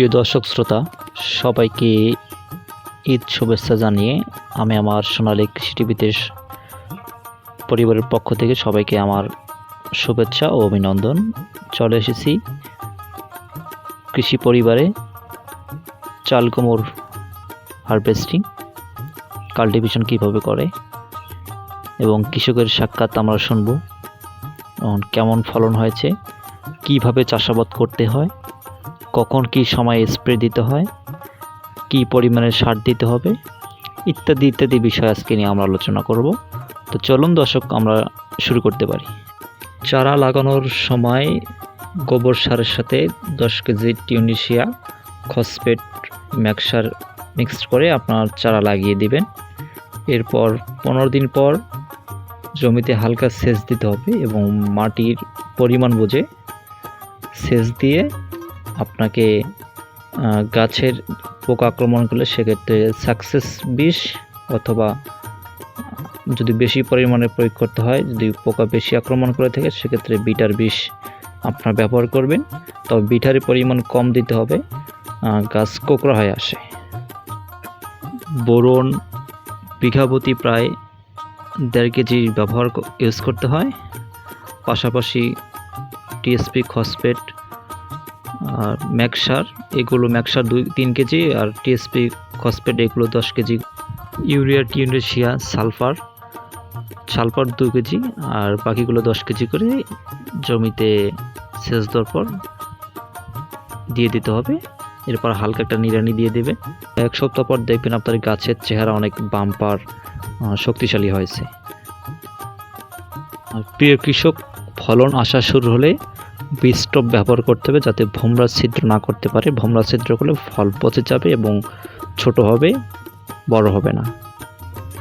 প্রিয় দর্শক শ্রোতা, সবাইকে ঈদ শুভেচ্ছা জানিয়ে আমি আমার সোনালী কৃষি টিভিতে পরিবারের পক্ষ থেকে সবাইকে আমার শুভেচ্ছা ও অভিনন্দন। চলে এসেছি কৃষি পরিবারে চাল কুমড় হারভেস্টিং কাল্টিভেশন কীভাবে করে এবং কৃষকের সাক্ষাৎ আমরা শুনব। কেমন ফলন হয়েছে, কীভাবে চাষাবাদ করতে হয় কখন কি সময় স্প্রে দিতে হয়, কি পরিমাণে সার দিতে হবে, ইত্যাদি ইত্যাদি বিষয় আজকে নিয়ে আমরা আলোচনা করব। তো চলুন দর্শক, আমরা শুরু করতে পারি। চারা লাগানোর সময় গোবর সারের সাথে দশ কেজি টিউনিশিয়া খসপেট ম্যাক্সার মিক্সড করে আপনার চারা লাগিয়ে দিবেন। এরপর পনেরো দিন পর জমিতে হালকা সেচ দিতে হবে এবং মাটির পরিমাণ বুঝে সেচ দিয়ে আপনাকে গাছের পোকা আক্রমণ করলে সেক্ষেত্রে সাকসেস বিষ অথবা যদি বেশি পরিমাণে প্রয়োগ করতে হয়, যদি পোকা বেশি আক্রমণ করে থাকে, সেক্ষেত্রে বিটার বিষ আপনার ব্যবহার করবেন। তবে বিটারের পরিমাণ কম দিতে হবে গাছ কোকড়া হয়ে আসে। বোরন, বিঘাপতি প্রায় দেড় কেজি ব্যবহার ইউজ করতে হয়। পাশাপাশি টিএসপি খসপেট আর ম্যাকসার এগুলো ম্যাকসার দুই, তিন কেজি আর টিএসপি খসপেট এগুলো দশ কেজি। ইউরিয়া টিউনেশিয়া সালফার সালফার দু কেজি আর বাকিগুলো দশ কেজি করে জমিতে সেচ দেওয়ার দিয়ে দিতে হবে। এরপর হালকা একটা নিড়ানি দিয়ে দেবে এক সপ্তাহ পর দেখবেন আপনার গাছের চেহারা অনেক বাম্পার শক্তিশালী হয়েছে। প্রিয় কৃষক, ফলন আসা শুরু হলে স্টপ ব্যবহার করতে হবে যাতে ভোমরা ছিদ্র না করতে পারে। ভোমরা ছিদ্র করলে ফল পচে যাবে এবং ছোট হবে, বড় হবে না।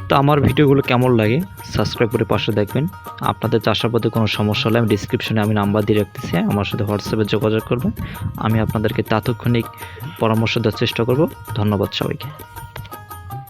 তো আমার ভিডিওগুলো কেমন লাগে সাবস্ক্রাইব করে পাশে দেখবেন। আপনাদের চাষাবাদে কোনো সমস্যা হলে আমি ডিসক্রিপশনে আমি নাম্বার দিয়ে রাখতেছি। আমার সাথে হোয়াটসঅ্যাপে যোগাযোগ করবেন। আমি আপনাদেরকে তাৎক্ষণিক পরামর্শ দেওয়ার চেষ্টা করব। ধন্যবাদ সবাইকে।